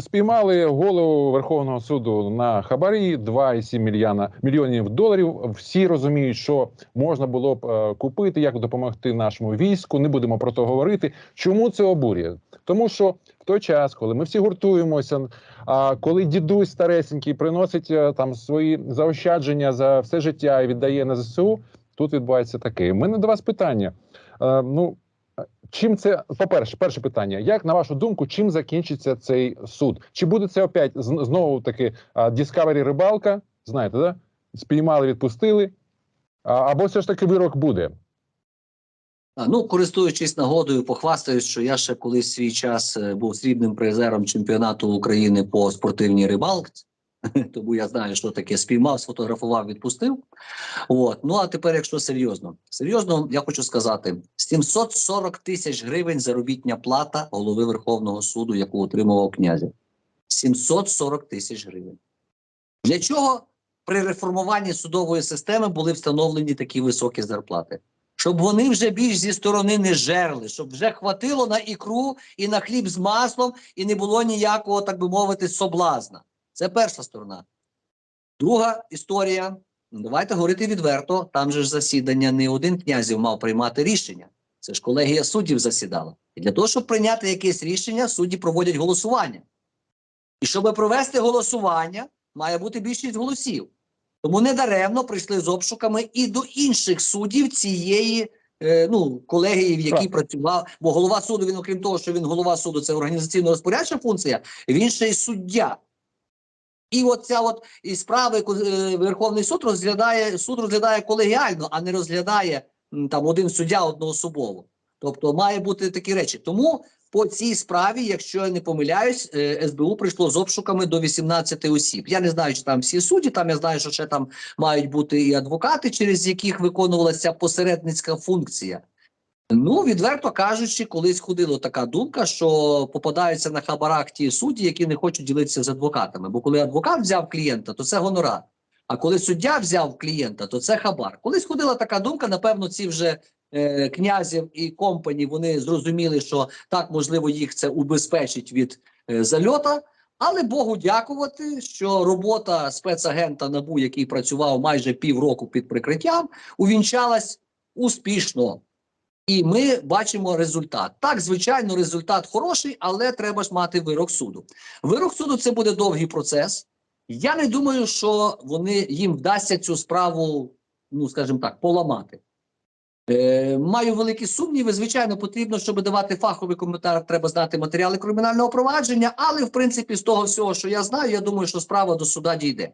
Спіймали голову Верховного суду на хабарі 2,7 мільйона мільйонів доларів. Всі розуміють, що можна було б е, купити, як допомогти нашому війську. Не будемо про то говорити. Чому це обурює? Тому що в той час, коли ми всі гуртуємося, а коли дідусь старесенький приносить е, там свої заощадження за все життя і віддає на ЗСУ, тут відбувається таке. У мене до вас питання. Е, ну чим це по перше, перше питання: як на вашу думку, чим закінчиться цей суд? Чи буде це опять знову таки Discovery рибалка? Знаєте, да? Спіймали, відпустили. Або все ж таки вирок буде. Ну, користуючись нагодою, похвастаюсь, що я ще колись свій час е, був срібним призером чемпіонату України по спортивній рибалці. Тому я знаю, що таке спіймав, сфотографував, відпустив. От. Ну а тепер, якщо серйозно, серйозно, я хочу сказати: 740 тисяч гривень заробітня плата голови Верховного суду, яку отримував князів. 740 тисяч гривень. Для чого при реформуванні судової системи були встановлені такі високі зарплати? щоб вони вже більш зі сторони не жерли, щоб вже хватило на ікру і на хліб з маслом, і не було ніякого, так би мовити, соблазна. Це перша сторона. Друга історія. Давайте говорити відверто. Там же ж засідання не один князів мав приймати рішення. Це ж колегія суддів засідала. І для того, щоб прийняти якесь рішення, судді проводять голосування. І щоб провести голосування, має бути більшість голосів. Тому недаремно прийшли з обшуками і до інших суддів цієї е, ну, колегії, в якій Так. працював. Бо голова суду, він, окрім того, що він голова суду, це організаційно розпорядча функція, він ще й суддя. І от ця от і справи е, Верховний суд розглядає, суд розглядає колегіально, а не розглядає там один суддя одноособово. Тобто має бути такі речі. Тому по цій справі, якщо я не помиляюсь, е, СБУ прийшло з обшуками до 18 осіб. Я не знаю, чи там всі судді, там я знаю, що ще там мають бути і адвокати, через яких виконувалася посередницька функція. Ну, відверто кажучи, колись ходила така думка, що попадаються на хабарах ті судді, які не хочуть ділитися з адвокатами. Бо коли адвокат взяв клієнта, то це гонорар. А коли суддя взяв клієнта, то це хабар. Колись ходила така думка, напевно, ці вже е, князів і компані вони зрозуміли, що так можливо їх це убезпечить від е, зальота. Але Богу дякувати, що робота спецагента НАБУ, який працював майже півроку під прикриттям, увінчалась успішно. І ми бачимо результат. Так, звичайно, результат хороший, але треба ж мати вирок суду. Вирок суду це буде довгий процес. Я не думаю, що вони їм вдасться цю справу, ну скажімо так, поламати. Е, маю великі сумніви. Звичайно, потрібно, щоб давати фаховий коментар, треба знати матеріали кримінального провадження. Але в принципі, з того всього, що я знаю, я думаю, що справа до суда дійде.